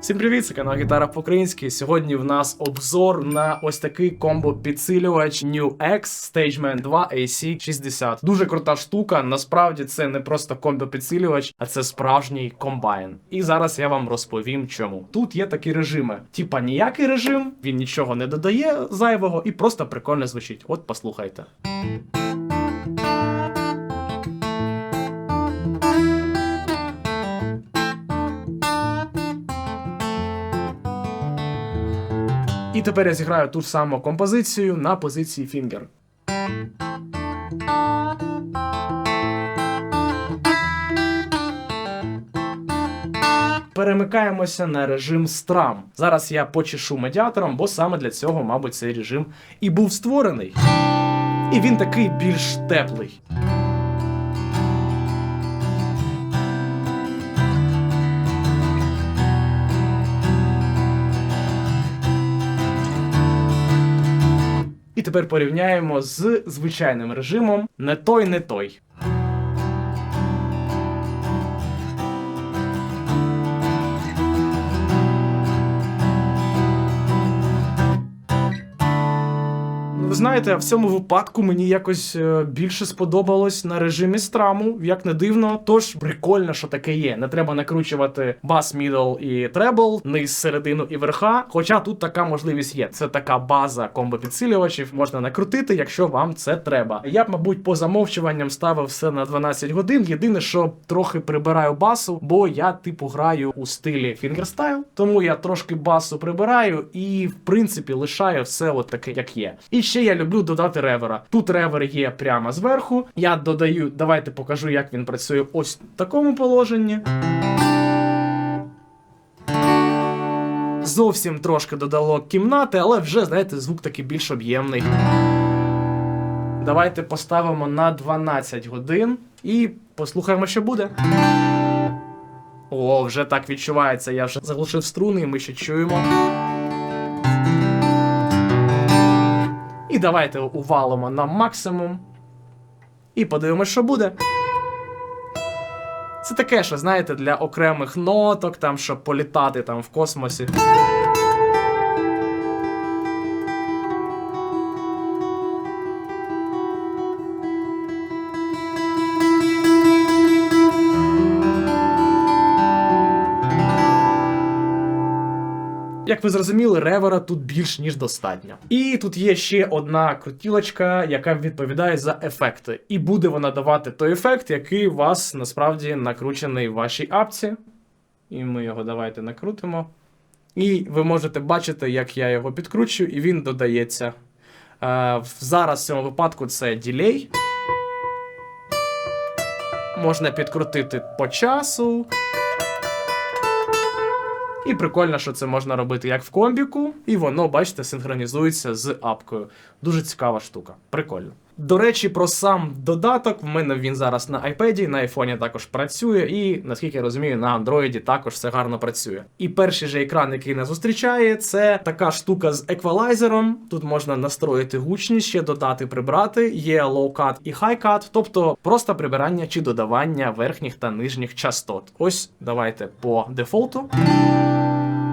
Всім привіт, це канал Гітара по-українськи. Сьогодні в нас обзор на ось такий комбо-підсилювач New X Stageman 2 AC60. Дуже крута штука. Насправді це не просто комбо-підсилювач, а це справжній комбайн. І зараз я вам розповім, чому. Тут є такі режими. Типа ніякий режим, він нічого не додає зайвого і просто прикольно звучить. От послухайте. І тепер я зіграю ту ж саму композицію на позиції фінгер. Перемикаємося на режим страм. Зараз я почешу медіатором, бо саме для цього, мабуть, цей режим і був створений. І він такий більш теплий. Тепер порівняємо з звичайним режимом не той, не той. Знаєте, в цьому випадку мені якось е, більше сподобалось на режимі страму, як не дивно. Тож прикольно, що таке є. Не треба накручувати бас, мідл і требл, низ, середину і верха. Хоча тут така можливість є. Це така база комбо-підсилювачів, можна накрутити, якщо вам це треба. Я б, мабуть, по замовчуванням ставив все на 12 годин. Єдине, що трохи прибираю басу, бо я типу граю у стилі фінгерстайл, тому я трошки басу прибираю і, в принципі, лишаю все от таке, як є. І ще я люблю додати ревера. Тут ревер є прямо зверху. Я додаю, давайте покажу, як він працює ось в такому положенні. Зовсім трошки додало кімнати, але вже, знаєте, звук такий більш об'ємний. Давайте поставимо на 12 годин і послухаємо, що буде. О, вже так відчувається. Я вже заглушив струни, і ми ще чуємо. І давайте увалимо на максимум. І подивимось, що буде. Це таке, що, знаєте, для окремих ноток, там, щоб політати там в космосі. Як ви зрозуміли, ревера тут більш ніж достатньо. І тут є ще одна крутілочка, яка відповідає за ефекти. І буде вона давати той ефект, який у вас насправді накручений в вашій апці. І ми його давайте накрутимо. І ви можете бачити, як я його підкручую, і він додається. Е, зараз в цьому випадку це ділей. Можна підкрутити по часу. І прикольно, що це можна робити як в комбіку, і воно, бачите, синхронізується з апкою. Дуже цікава штука. Прикольно. До речі, про сам додаток. В мене він зараз на iPad, на айфоні також працює, і наскільки я розумію, на Android також все гарно працює. І перший же екран, який нас зустрічає, це така штука з еквалайзером. Тут можна настроїти гучність, ще додати, прибрати. Є low-cut і high-cut, тобто просто прибирання чи додавання верхніх та нижніх частот. Ось давайте по дефолту.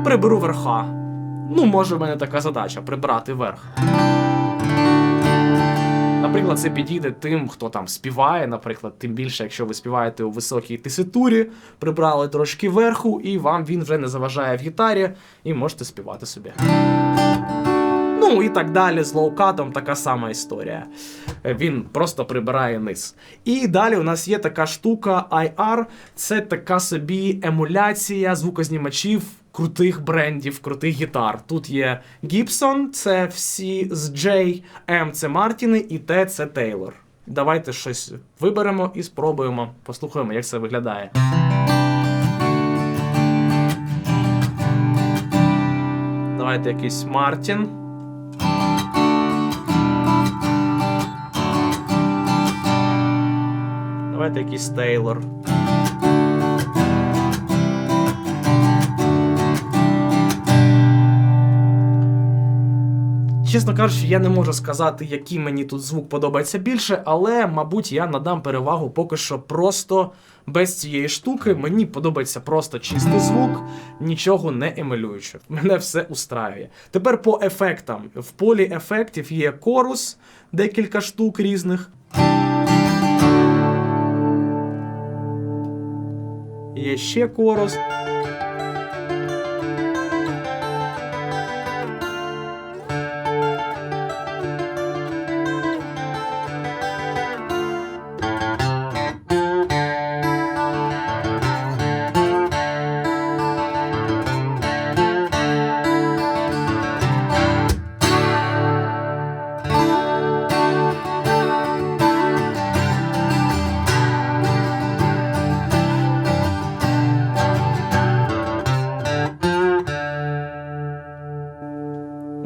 Приберу верха. Ну, може, в мене така задача прибрати верх. Наприклад, це підійде тим, хто там співає, наприклад, тим більше, якщо ви співаєте у високій теситурі, прибрали трошки верху, і вам він вже не заважає в гітарі, і можете співати собі. Ну і так далі з лоукатом така сама історія. Він просто прибирає низ. І далі у нас є така штука IR, це така собі емуляція звукознімачів крутих брендів, крутих гітар. Тут є Gibson, це всі з J, M це Мартіни і T це Тейлор. Давайте щось виберемо і спробуємо. Послухаємо, як це виглядає. Давайте якийсь Мартін. Давайте якийсь Тейлор. Чесно кажучи, я не можу сказати, який мені тут звук подобається більше, але, мабуть, я надам перевагу поки що просто без цієї штуки. Мені подобається просто чистий звук, нічого не емулюючи. Мене все устраює. Тепер по ефектам. В полі ефектів є корус, декілька штук різних. Є ще корус.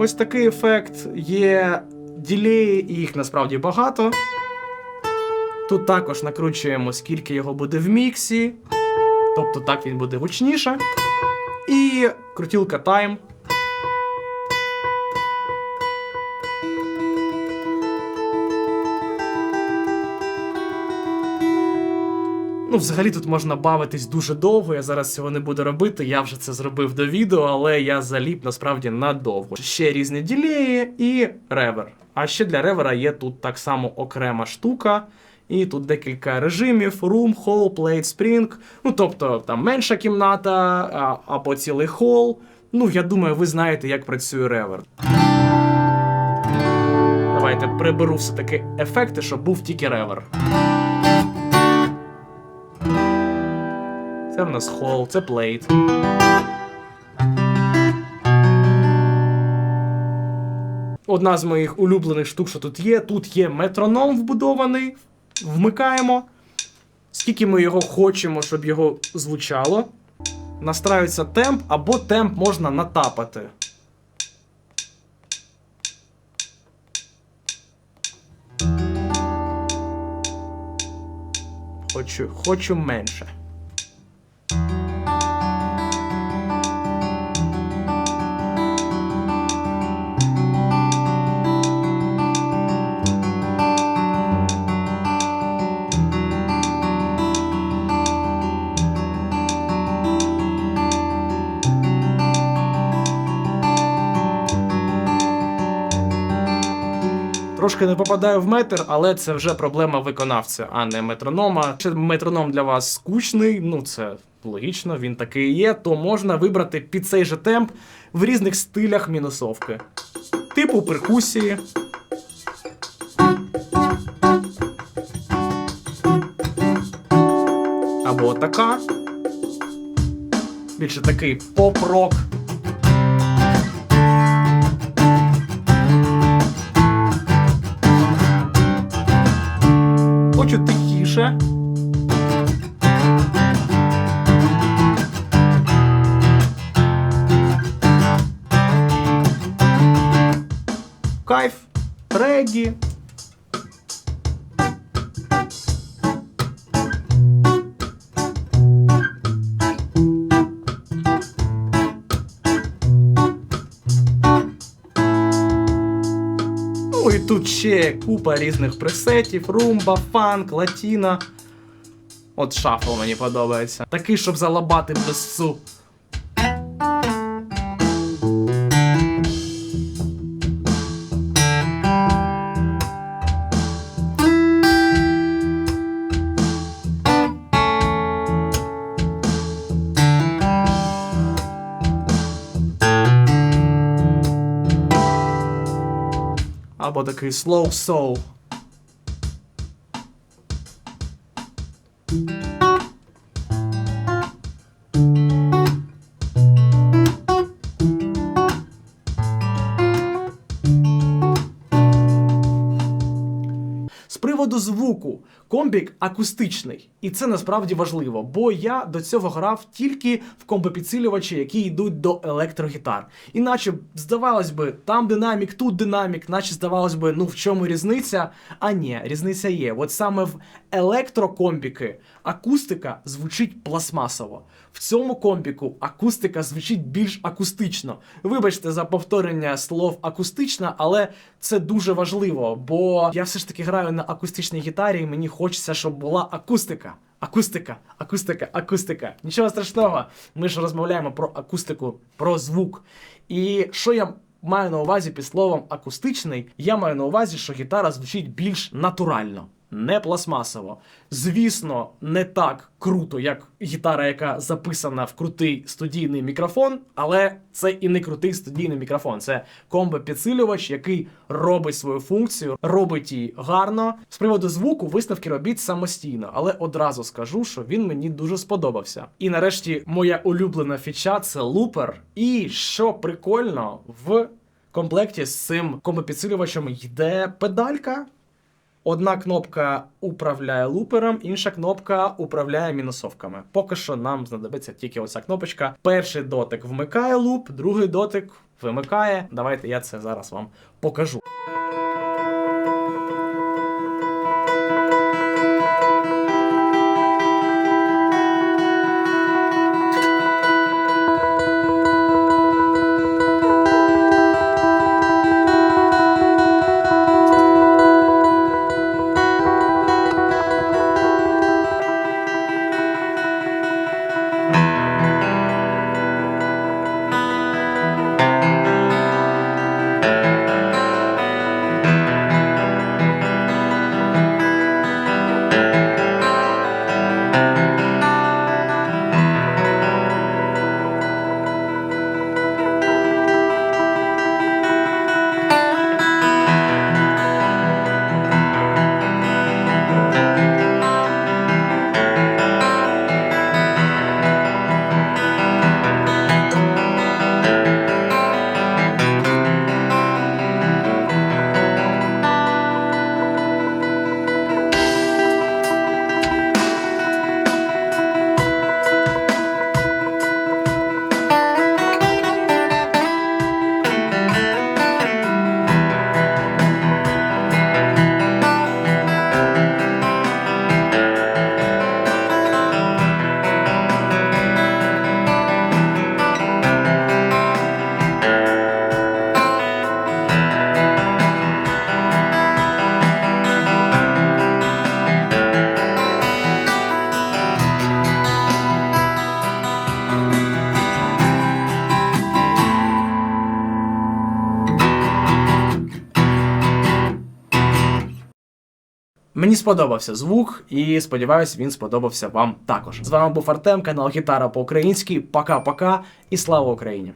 Ось такий ефект. Є ділеї, і їх насправді багато. Тут також накручуємо, скільки його буде в міксі. Тобто так він буде гучніше. І крутілка Time. Ну, взагалі тут можна бавитись дуже довго. Я зараз цього не буду робити. Я вже це зробив до відео, але я заліп насправді надовго. Ще різні ділеї і ревер. А ще для ревера є тут так само окрема штука. І тут декілька режимів: room, hall, plate, spring. Ну, тобто там менша кімната або цілий хол. Ну, я думаю, ви знаєте, як працює ревер. Давайте приберу все-таки ефекти, щоб був тільки ревер. Це в нас хол, це плейт. Одна з моїх улюблених штук, що тут є. Тут є метроном вбудований. Вмикаємо. Скільки ми його хочемо, щоб його звучало. Настраюється темп, або темп можна натапати. Хочу, хочу менше. Трошки не попадаю в метр, але це вже проблема виконавця, а не метронома. Якщо метроном для вас скучний, ну це логічно, він такий є, то можна вибрати під цей же темп в різних стилях мінусовки. Типу перкусії. Або така. Більше такий поп-рок. Тихіше. Кайф, регі. Ще купа різних пресетів: румба, фанк, латіна. От шафл мені подобається. Такий, щоб залабати без су. Або такий slow soul. З звуку, комбік акустичний, і це насправді важливо, бо я до цього грав тільки в комбопідсилювачі, які йдуть до електрогітар. Іначе, здавалось би, там динамік, тут динамік, наче здавалось би, ну в чому різниця? А ні, різниця є. От саме в електрокомбіки акустика звучить пластмасово. В цьому компіку акустика звучить більш акустично. Вибачте за повторення слов акустична, але це дуже важливо, бо я все ж таки граю на акустичній гітарі, і мені хочеться, щоб була акустика. Акустика, акустика, акустика. Нічого страшного. Ми ж розмовляємо про акустику, про звук. І що я маю на увазі під словом акустичний, я маю на увазі, що гітара звучить більш натурально. Не пластмасово. Звісно, не так круто, як гітара, яка записана в крутий студійний мікрофон, але це і не крутий студійний мікрофон. Це комбо-підсилювач, який робить свою функцію, робить її гарно. З приводу звуку висновки робіть самостійно, але одразу скажу, що він мені дуже сподобався. І нарешті моя улюблена фіча це лупер. І що прикольно, в комплекті з цим комбо-підсилювачем йде педалька. Одна кнопка управляє лупером, інша кнопка управляє мінусовками. Поки що нам знадобиться тільки оця кнопочка. Перший дотик вмикає луп, другий дотик вимикає. Давайте я це зараз вам покажу. Мені сподобався звук, і сподіваюсь, він сподобався вам також. З вами був Артем, канал Гітара по-українськи. Пока-пока і слава Україні!